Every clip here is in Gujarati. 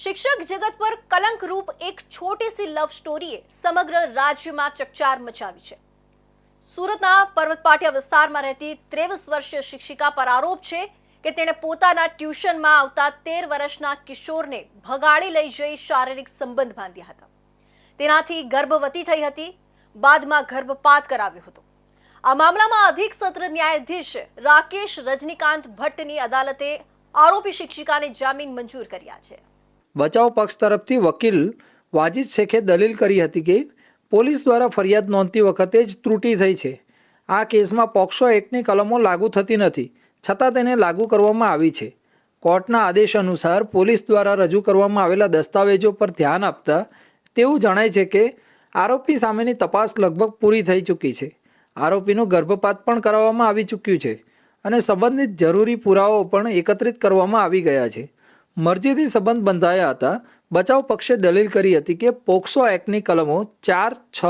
શિક્ષક જગત પર કલંકરૂપ એક છોટી સી લવ સ્ટોરીએ સમગ્ર રાજ્યમાં ચકચાર મચાવી છે. સુરતના પર્વતપાટિયા વિસ્તારમાં રહેતી ત્રેવીસ વર્ષીય શિક્ષિકા પર આરોપ છે કે તેણે પોતાના ટ્યુશનમાં આવતા તેર વર્ષના કિશોરને ભગાડી લઈ જઈ શારીરિક સંબંધ બાંધ્યા હતા. તેનાથી ગર્ભવતી થઈ હતી, બાદમાં ગર્ભપાત કરાવ્યો હતો. આ મામલામાં અધિક સત્ર ન્યાયાધીશ રાકેશ રજનીકાંત ભટ્ટની અદાલતે આરોપી શિક્ષિકાને જામીન મંજૂર કર્યા છે. બચાવ પક્ષ તરફથી વકીલ વાજિદ શેખે દલીલ કરી હતી કે પોલીસ દ્વારા ફરિયાદ નોંધતી વખતે જ ત્રુટિ થઈ છે. આ કેસમાં પોક્સો એક્ટની કલમો લાગુ થતી નથી, છતાં તેને લાગુ કરવામાં આવી છે. કોર્ટના આદેશ અનુસાર પોલીસ દ્વારા રજૂ કરવામાં આવેલા દસ્તાવેજો પર ધ્યાન આપતા તેવું જણાય છે કે આરોપી સામેની તપાસ લગભગ પૂરી થઈ ચૂકી છે. આરોપીનું ગર્ભપાત પણ કરાવવામાં આવી ચૂક્યું છે અને સંબંધિત જરૂરી પુરાવાઓ પણ એકત્રિત કરવામાં આવી ગયા છે. મરજીથી સંબંધ બંધાયા હતા. બચાવ પક્ષે દલીલ કરી હતી કે પોક્સો એક્ટની કલમો ચાર, છ,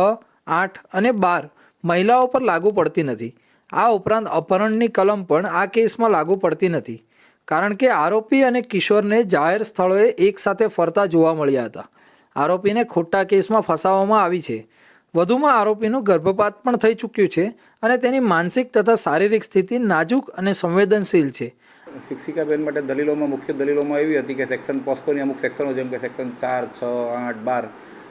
આઠ અને બાર મહિલાઓ પર લાગુ પડતી નથી. આ ઉપરાંત અપહરણની કલમ પણ આ કેસમાં લાગુ પડતી નથી. કારણ કે આરોપી અને કિશોરને જાહેર સ્થળોએ એકસાથે ફરતા જોવા મળ્યા હતા. આરોપીને ખોટા કેસમાં ફસાવવામાં આવી છે. વધુમાં આરોપીનું ગર્ભપાત પણ થઈ ચૂક્યું છે અને તેની માનસિક તથા શારીરિક સ્થિતિ નાજુક અને સંવેદનશીલ છે. શિક્ષિકાબેન માટે દલીલોમાં, મુખ્ય દલીલોમાં એવી હતી કે સેક્શન પોસ્કોની અમુક સેક્શનો, જેમ કે સેક્શન ચાર, છ, આઠ, બાર,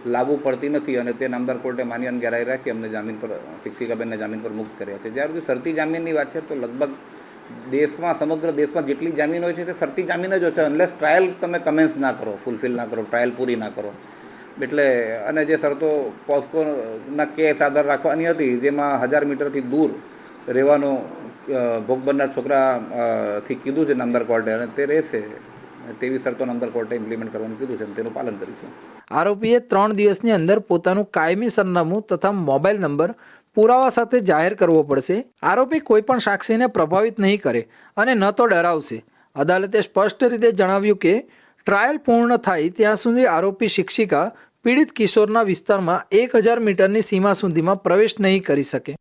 લાગુ પડતી નથી અને તે નામદાર કોર્ટે માન્ય અને ગેરાઈ રાખી અમને જામીન પર, શિક્ષિકાબેનને જામીન પર મુક્ત કર્યા છે. જ્યારે સુધી શરતી જામીનની વાત છે, તો લગભગ દેશમાં, સમગ્ર દેશમાં જેટલી જામીન હોય છે, તે શરતી જામીન જ હોય છે અનલેસ ટ્રાયલ તમે કમેન્સ ના કરો ફૂલફિલ ના કરો ટ્રાયલ પૂરી ના કરો. એટલે, અને જે શરતો પોસ્કોના કેસ આધાર રાખવાની હતી, જેમાં હજાર મીટરથી દૂર રહેવાનો ભોગ બનનાર છોકરા થી કીધું છે નામદાર કોર્ટે અને તે રહેશે. તેવી શરતો નામદાર કોર્ટે ઇમ્પ્લિમેન્ટ કરવાનું કીધું છે તેનું પાલન કરીશું. આરોપીએ ત્રણ દિવસની અંદર પોતાનું કાયમી સરનામું તથા મોબાઈલ નંબર પુરાવા સાથે જાહેર કરવો પડશે. આરોપી કોઈ પણ સાક્ષીને પ્રભાવિત નહીં કરે અને ન તો ડરાવશે. અદાલતે સ્પષ્ટ રીતે જણાવ્યું કે, ટ્રાયલ પૂર્ણ થાય ત્યાં સુધી આરોપી શિક્ષિકા પીડિત કિશોરના વિસ્તારમાં એક હજાર મીટરની સીમા સુધીમાં પ્રવેશ નહીં કરી શકે.